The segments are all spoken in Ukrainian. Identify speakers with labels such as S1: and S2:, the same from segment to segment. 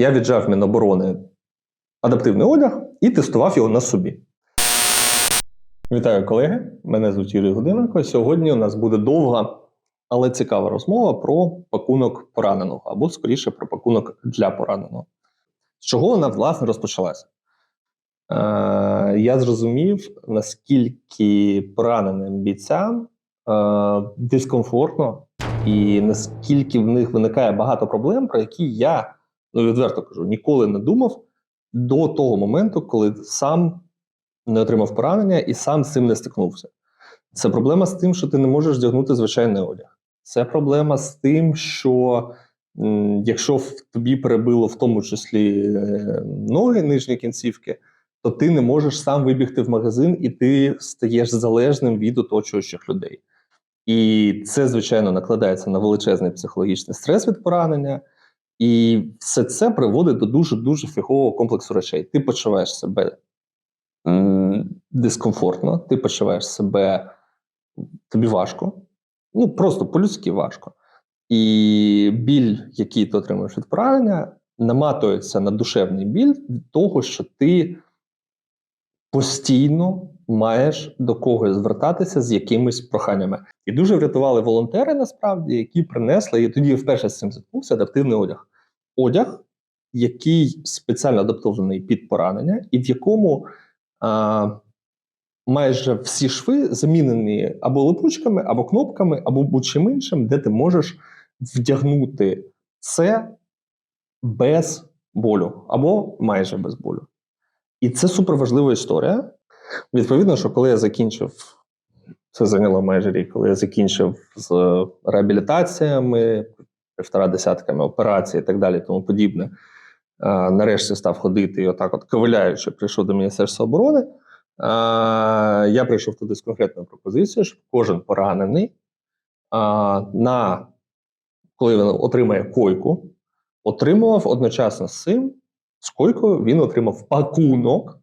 S1: я віджав Міноборони адаптивний одяг і тестував його на собі. Вітаю, колеги! Мене звуть Юрій Годиненко. Сьогодні у нас буде довга, але цікава розмова про пакунок пораненого, або скоріше про пакунок для пораненого. З чого вона власне розпочалася? Е, я зрозумів, наскільки пораненим бійцям е, дискомфортно, і наскільки в них виникає багато проблем, про які я ну відверто кажу, ніколи не думав до того моменту, коли сам не отримав поранення і сам з цим не стикнувся. Це проблема з тим, що ти не можеш вдягнути звичайний одяг. Це проблема з тим, що якщо в тобі перебило в тому числі е, ноги нижні кінцівки, то ти не можеш сам вибігти в магазин і ти стаєш залежним від оточуючих людей. І це, звичайно, накладається на величезний психологічний стрес від поранення. І все це приводить до дуже дуже фігового комплексу речей. Ти почуваєш себе м, дискомфортно, ти почуваєш себе тобі важко, ну просто по-людськи важко. І біль, який ти отримуєш від поранення, наматується на душевний біль того, що ти постійно маєш до когось звертатися з якимись проханнями. І дуже врятували волонтери, насправді, які принесли, і тоді вперше з цим зіткнувся адаптивний одяг. Одяг, який спеціально адаптований під поранення, і в якому а, майже всі шви замінені або липучками, або кнопками, або будь-чим іншим, де ти можеш вдягнути це без болю, або майже без болю. І це суперважлива історія. Відповідно, що коли я закінчив, це зайняло майже рік, коли я закінчив з реабілітаціями, півтора десятками операцій і так далі, тому подібне. Нарешті став ходити і отак, от ковиляючи, прийшов до Міністерства оборони. Я прийшов туди з конкретною пропозицією, щоб кожен поранений, на, коли він отримає койку, отримував одночасно з цим, з койкою він отримав пакунок,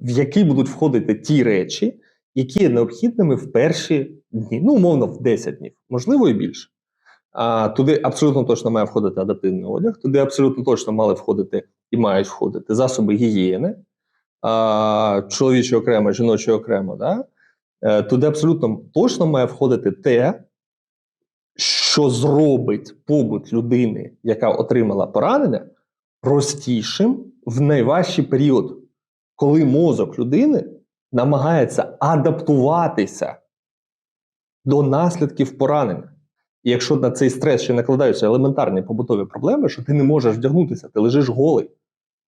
S1: в який будуть входити ті речі, які є необхідними в перші дні, ну, умовно, в 10 днів, можливо, і більше. А, Туди абсолютно точно має входити адаптивний одяг, туди абсолютно точно мали входити і мають входити засоби гігієни, а, чоловічі окремо, жіночі окремо. Да? Е, Туди абсолютно точно має входити те, що зробить побут людини, яка отримала поранення, простішим в найважчий період, коли мозок людини намагається адаптуватися до наслідків поранення. І якщо на цей стрес ще накладаються елементарні побутові проблеми, що ти не можеш вдягнутися, ти лежиш голий,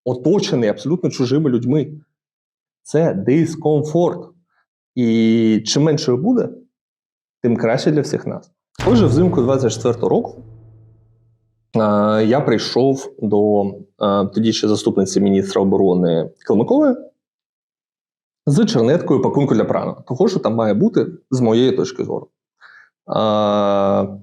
S1: оточений абсолютно чужими людьми, це дискомфорт. І чим менше буде, тим краще для всіх нас. Отже, взимку 24-го року я прийшов до тоді ще заступниці міністра оборони Калмикової з чернеткою пакунку для прана. Того, що там має бути з моєї точки зору.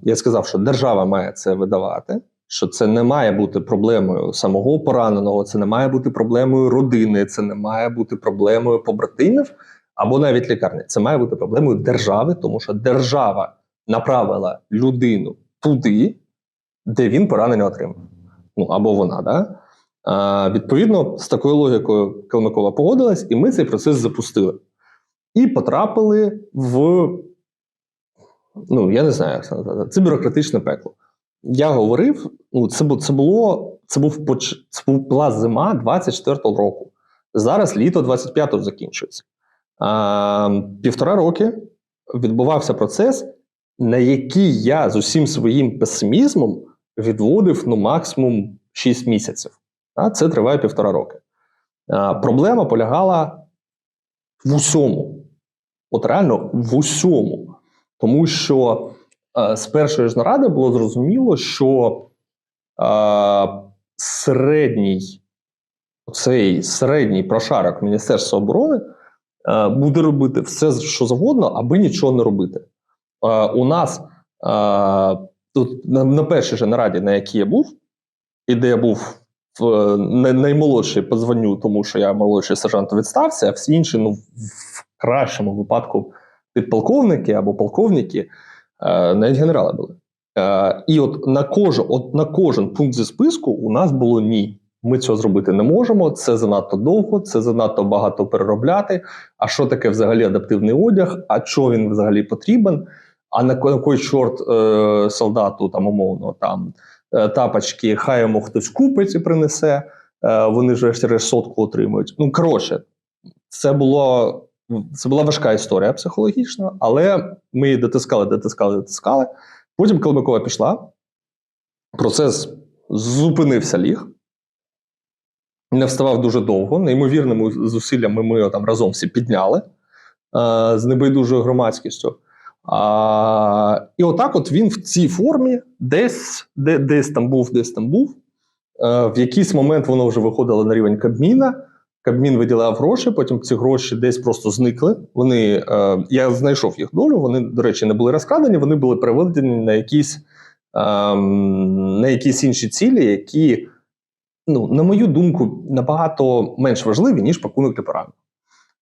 S1: Я сказав, що держава має це видавати, що це не має бути проблемою самого пораненого, це не має бути проблемою родини, це не має бути проблемою побратимів або навіть лікарні. Це має бути проблемою держави, тому що держава направила людину туди, де він поранення отримав. Ну або вона, да? А, Відповідно, з такою логікою Калмикова погодилась, і ми цей процес запустили. І потрапили в ну я не знаю, як це назвати. Це бюрократичне пекло. Я говорив: ну це це було це був це була зима 24-го року. Зараз літо 25-го закінчується. А, Півтора роки відбувався процес, на який я з усім своїм песимізмом відводив ну максимум 6 місяців. А, Це триває півтора роки. А, Проблема полягала в усьому. От реально в усьому. Тому що е, з першої ж наради було зрозуміло, що е, середній цей середній прошарок Міністерства оборони е, буде робити все, що завгодно, аби нічого не робити. Е, у нас е, тут на, на першій же нараді, на якій я був, і де я був в наймолодший по званню, тому що я молодший сержант у відставці, а всі інші ну, в кращому випадку підполковники або полковники, е, навіть генерали були. Е, і от на кожен, от на кожен пункт зі списку у нас було ні. Ми цього зробити не можемо. Це занадто довго, це занадто багато переробляти. А що таке взагалі адаптивний одяг? А що він взагалі потрібен? А на кой чорт е, солдату там умовно там е, тапочки, хай йому хтось купить і принесе. Е, вони ж врешті-решт сотку отримують. Ну коротше, це було це була важка історія психологічна, але ми її дотискали, дотискали, дотискали. Потім, коли Микола пішла, процес зупинився ліг. Не вставав дуже довго. Неймовірними зусиллями ми його там разом всі підняли е, з небайдужою громадськістю. А, і отак, от він в цій формі, десь, де, десь там був, десь там був. Е, в якийсь момент воно вже виходило на рівень Кабміна. Кабмін виділяв гроші, потім ці гроші десь просто зникли. Вони, е, я знайшов їх долю. Вони, до речі, не були розкрадені, вони були переведені на якісь, е, на якісь інші цілі, які, ну, на мою думку, набагато менш важливі, ніж пакунок для.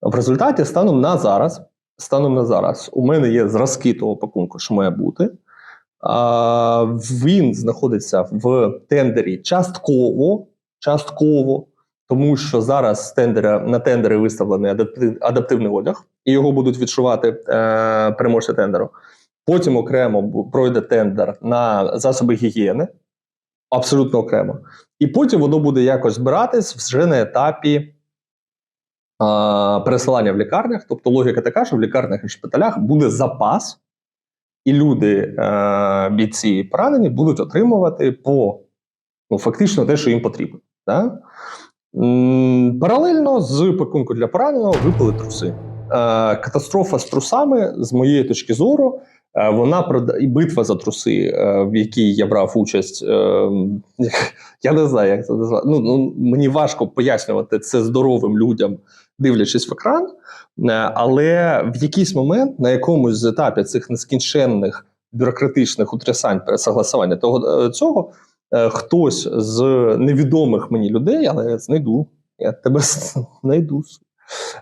S1: В результаті, станом на зараз, станом на зараз, у мене є зразки того пакунку, що має бути. А, він знаходиться в тендері частково, частково, тому що зараз тендера, на тендери виставлений адаптив, адаптивний одяг, і його будуть відшувати е, переможці тендеру. Потім окремо пройде тендер на засоби гігієни, абсолютно окремо. І потім воно буде якось збиратись вже на етапі пересилання в лікарнях. Тобто логіка така, що в лікарнях і шпиталях буде запас, і люди, е, бійці поранені, будуть отримувати по ну, фактично те, що їм потрібно. Да? Паралельно з пакунку для пораненого випали труси. Е, катастрофа з трусами, з моєї точки зору, е, вона прода- і битва за труси, е, в якій я брав участь. я не знаю, як це назвати. Ну, ну, мені важко пояснювати це здоровим людям, дивлячись в екран. Але в якийсь момент на якомусь з етапів цих нескінченних бюрократичних утрясань пересогласування того цього, хтось з невідомих мені людей, але я знайду, я тебе знайду.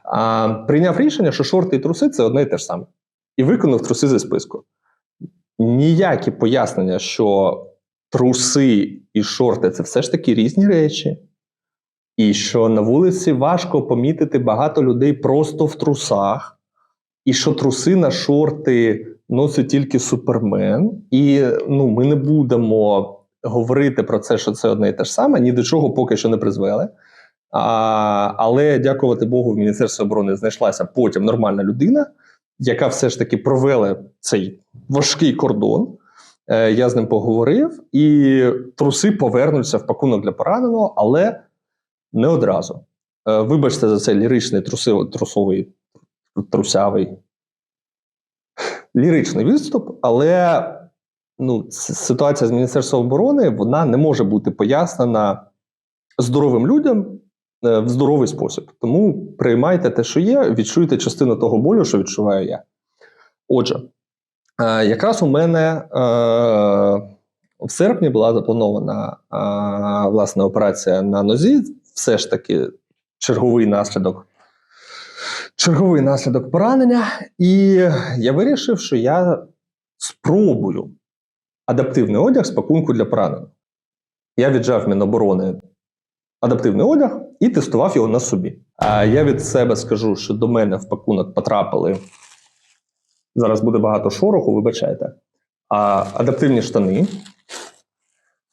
S1: А, прийняв рішення, що шорти і труси це одне і те ж саме. І виконав труси зі списку. Ніякі пояснення, що труси і шорти це все ж таки різні речі. І що на вулиці важко помітити багато людей просто в трусах, і що труси на шорти носить тільки супермен. І ну, ми не будемо говорити про це, що це одне і те ж саме, ні до чого поки що не призвели. А, але дякувати Богу, в Міністерстві оборони знайшлася потім нормальна людина, яка все ж таки провела цей важкий кордон. Е, я з ним поговорив, і труси повернуться в пакунок для пораненого, але не одразу. Е, вибачте за цей ліричний труси, трусовий, трусявий ліричний відступ, але ну, ситуація з Міністерством оборони вона не може бути пояснена здоровим людям е, в здоровий спосіб. Тому приймайте те, що є, відчуйте частину того болю, що відчуваю я. Отже, е, якраз у мене е, в серпні була запланована власне операція на нозі. Все ж таки, черговий наслідок. Черговий наслідок поранення, і я вирішив, що я спробую адаптивний одяг з пакунку для поранених. Я віджав Міноборони адаптивний одяг і тестував його на собі. А я від себе скажу, що до мене в пакунок потрапили. Зараз буде багато шороху, вибачайте. А, адаптивні штани,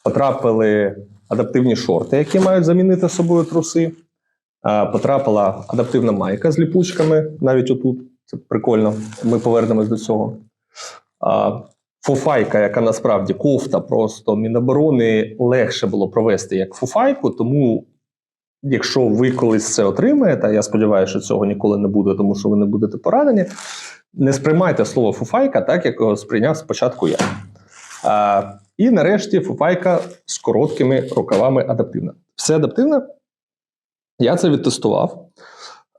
S1: потрапили адаптивні шорти, які мають замінити собою труси. А, потрапила адаптивна майка з ліпучками, навіть отут. Це прикольно. Ми повернемось до цього. А, фуфайка, яка насправді кофта, просто Міноборони легше було провести як фуфайку, тому. Якщо ви колись це отримаєте, я сподіваюся, що цього ніколи не буде, тому що ви не будете поранені. Не сприймайте слово фуфайка так, як його сприйняв спочатку я. А, і нарешті фуфайка з короткими рукавами адаптивна. Все адаптивне. Я це відтестував.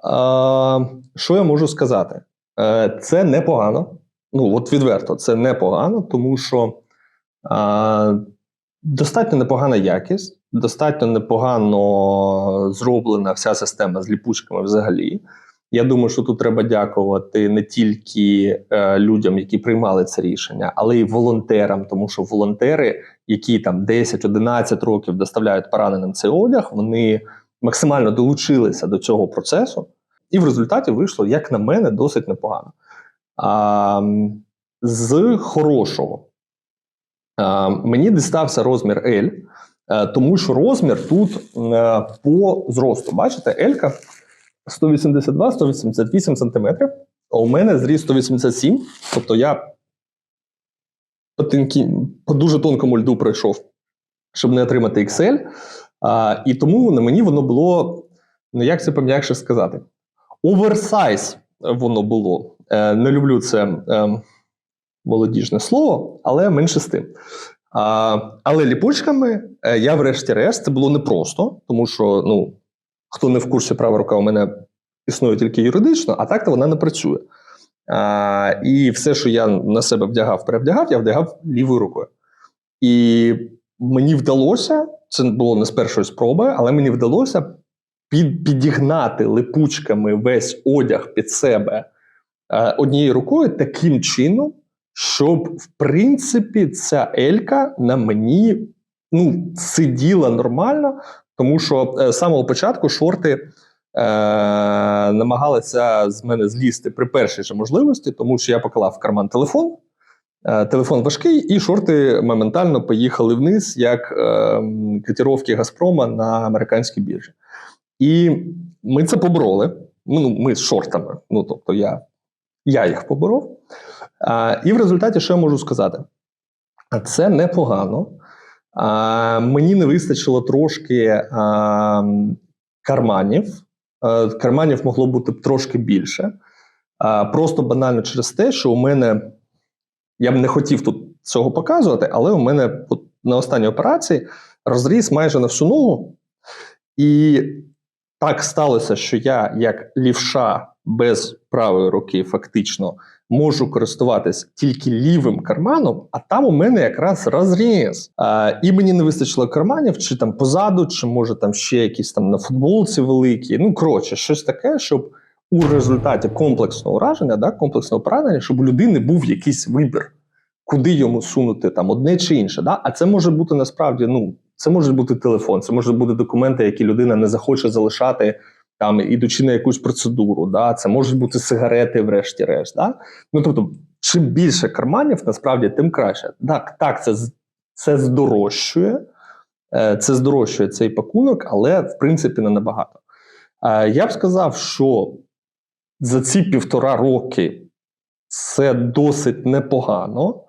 S1: А, що я можу сказати? Е, це непогано. Ну, от відверто, це непогано, тому що а, достатньо непогана якість, достатньо непогано зроблена вся система з ліпучками взагалі. Я думаю, що тут треба дякувати не тільки е, людям, які приймали це рішення, але й волонтерам, тому що волонтери, які там 10-11 років доставляють пораненим цей одяг, вони максимально долучилися до цього процесу, і в результаті вийшло, як на мене, досить непогано. А, з хорошого а, мені дістався розмір L, е, тому що розмір тут е, по зросту. Бачите, L 182-188 сантиметрів, а у мене зріс 187, тобто я по, тонкі, по дуже тонкому льду пройшов, щоб не отримати XL. А, і тому на мені воно було, ну як це пом'якше сказати, оверсайз воно було. Е, не люблю це е, молодіжне слово, але менше з тим. А, але ліпучками е, я, врешті-решт, це було непросто, тому що ну, хто не в курсі права рука, у мене існує тільки юридично, а так то вона не працює. А, і все, що я на себе вдягав, перевдягав, я вдягав лівою рукою. І мені вдалося, це було не з першої спроби, але мені вдалося під, підігнати липучками весь одяг під себе однією рукою таким чином, щоб, в принципі, ця елька на мені ну, сиділа нормально, тому що е, з самого початку шорти е, намагалися з мене злізти при першій же можливості, тому що я поклав в карман телефон. Е, Телефон важкий, і шорти моментально поїхали вниз, як е, котировки Газпрома на американській біржі. І ми це побороли. Ну, ми з шортами. Ну, тобто, я, я їх поборов. А, і в результаті, що я можу сказати? Це непогано. А, мені не вистачило трошки а, карманів. А, карманів могло бути трошки більше. А, просто банально через те, що у мене я б не хотів тут цього показувати, але у мене на останній операції розріз майже на всю ногу. І так сталося, що я, як лівша без правої руки, фактично можу користуватись тільки лівим карманом, а там у мене якраз розріз. А, і мені не вистачило карманів, чи там позаду, чи може там ще якісь там на футболці великі. Ну, коротше, щось таке, щоб у результаті комплексного ураження, да, комплексного поранення, щоб у людини був якийсь вибір, куди йому сунути там одне чи інше. Да? А це може бути насправді, ну, це може бути телефон, це може бути документи, які людина не захоче залишати там, ідучи на якусь процедуру. Да? Це можуть бути сигарети, врешті-решт. Да? Ну тобто, чим більше карманів, насправді, тим краще. Так, так, це, це здорожчує, е, це здорожчує цей пакунок, але в принципі не набагато. Е, Я б сказав, що за ці півтора роки це досить непогано.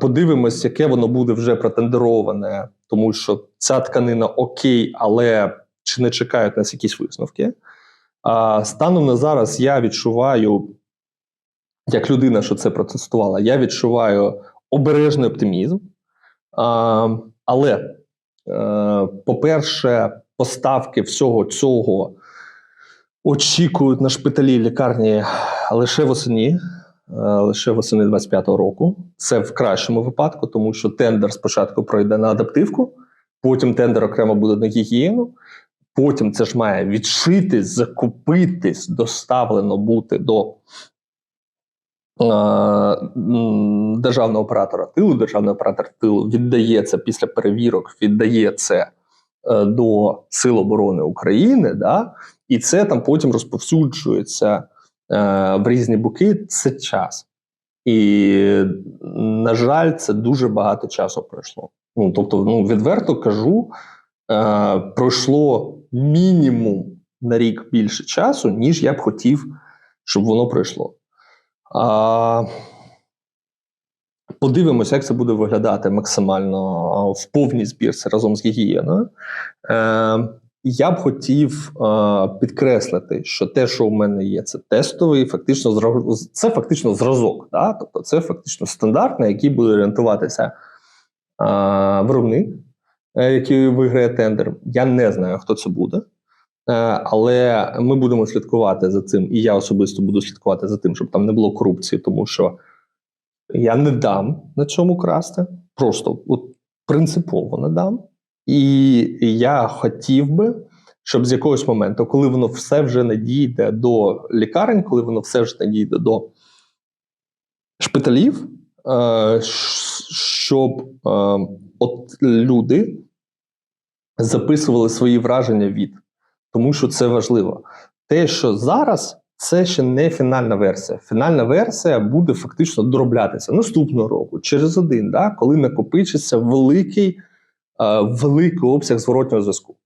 S1: Подивимось, яке воно буде вже протендероване, тому що ця тканина окей, але чи не чекають нас якісь висновки. А, Станом на зараз я відчуваю, як людина, що це протестувала, я відчуваю обережний оптимізм. А, Але, е, по-перше, поставки всього цього очікують на шпиталі лікарні лише восені, е, лише восени 25-го року. Це в кращому випадку, тому що тендер спочатку пройде на адаптивку, потім тендер окремо буде на гігієну. Потім це ж має відшитись, закупитись, доставлено бути до е, державного оператора тилу. Державний оператор тилу віддає це після перевірок, віддає це е, до Сил оборони України. Да? І це там потім розповсюджується е, в різні боки. Це час. І, на жаль, це дуже багато часу пройшло. Ну, тобто, ну, відверто кажу, пройшло мінімум на рік більше часу, ніж я б хотів, щоб воно пройшло. А, подивимося, як це буде виглядати максимально в повній збірці разом з гігієною. Е, я б хотів е, підкреслити, що те, що у мене є, це тестовий, фактично це фактично зразок. Да? Тобто це фактично стандарт, на який буде орієнтуватися е, виробник, який виграє тендер. Я не знаю, хто це буде. Е, але ми будемо слідкувати за цим, і я особисто буду слідкувати за тим, щоб там не було корупції, тому що я не дам на цьому красти. Просто от принципово не дам. І я хотів би, щоб з якогось моменту, коли воно все вже надійде до лікарень, коли воно все вже надійде до шпиталів, е, щоб е, от люди записували свої враження від, тому що це важливо. Те, що зараз, це ще не фінальна версія. Фінальна версія буде фактично дороблятися наступного року, через один, да, коли накопичиться великий, е, великий обсяг зворотнього зв'язку.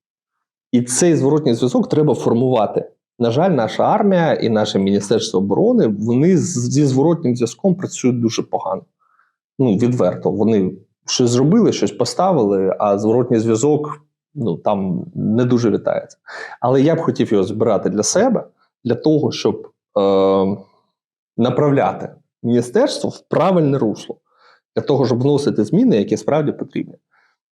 S1: І цей зворотній зв'язок треба формувати. На жаль, наша армія і наше Міністерство оборони вони зі зворотнім зв'язком працюють дуже погано. Ну, відверто. Вони щось зробили, щось поставили, а зворотній зв'язок ну, там не дуже вітається. Але я б хотів його збирати для себе, для того, щоб е, направляти міністерство в правильне русло, для того, щоб вносити зміни, які справді потрібні.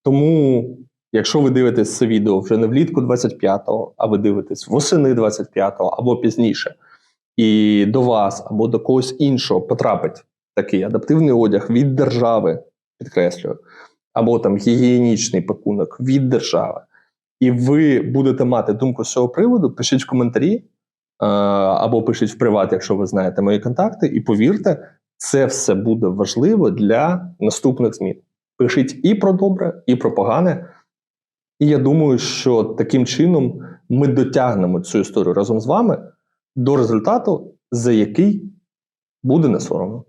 S1: Тому, якщо ви дивитесь це відео вже не влітку 25-го, а ви дивитесь восени 25-го або пізніше, і до вас або до когось іншого потрапить такий адаптивний одяг від держави, підкреслюю, або там гігієнічний пакунок від держави, і ви будете мати думку з цього приводу, пишіть в коментарі е, або пишіть в приват, якщо ви знаєте мої контакти, і повірте, це все буде важливо для наступних змін. Пишіть і про добре, і про погане. І я думаю, що таким чином ми дотягнемо цю історію разом з вами до результату, за який буде не соромно.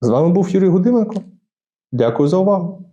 S1: З вами був Юрій Гудименко. Дякую за увагу.